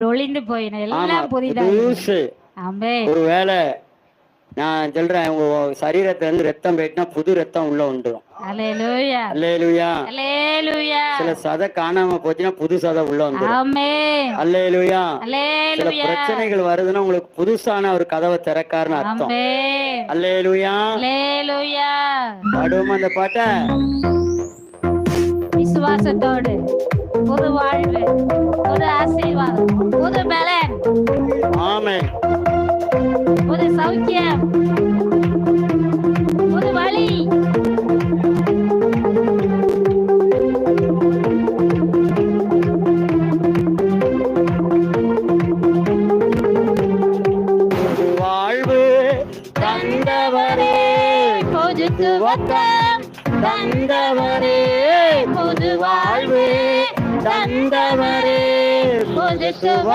ஒளிந்து போயின ஆமா எல்லாம் புதிதாக புதுசு ஆமே ஒருவேளை நான் சொல்றேன் உங்க சரீரத்துல இருந்து ரத்தம் போயிட்டுனா புது ரத்தம் உள்ள வந்துடும் சில சதை காணாம போச்சுன்னா புது சதை உள்ள வந்துடும் அல்லேலுயா. சில பிரச்சனைகள் வருதுன்னா உங்களுக்கு புதுசான ஒரு கதவை திறக்காருன்னு அர்த்தம். அல்லேலுயா. பாடுவோமா அந்த பாட்டை? விசுவாசத்தோடு புது வாழ்வு. புது சௌக்கியம். புது வழி. வாழ்வு தந்தவரே. புது துவக்கம் தந்தவரே. புது வாழ்வு தந்தவரே. புது சுவ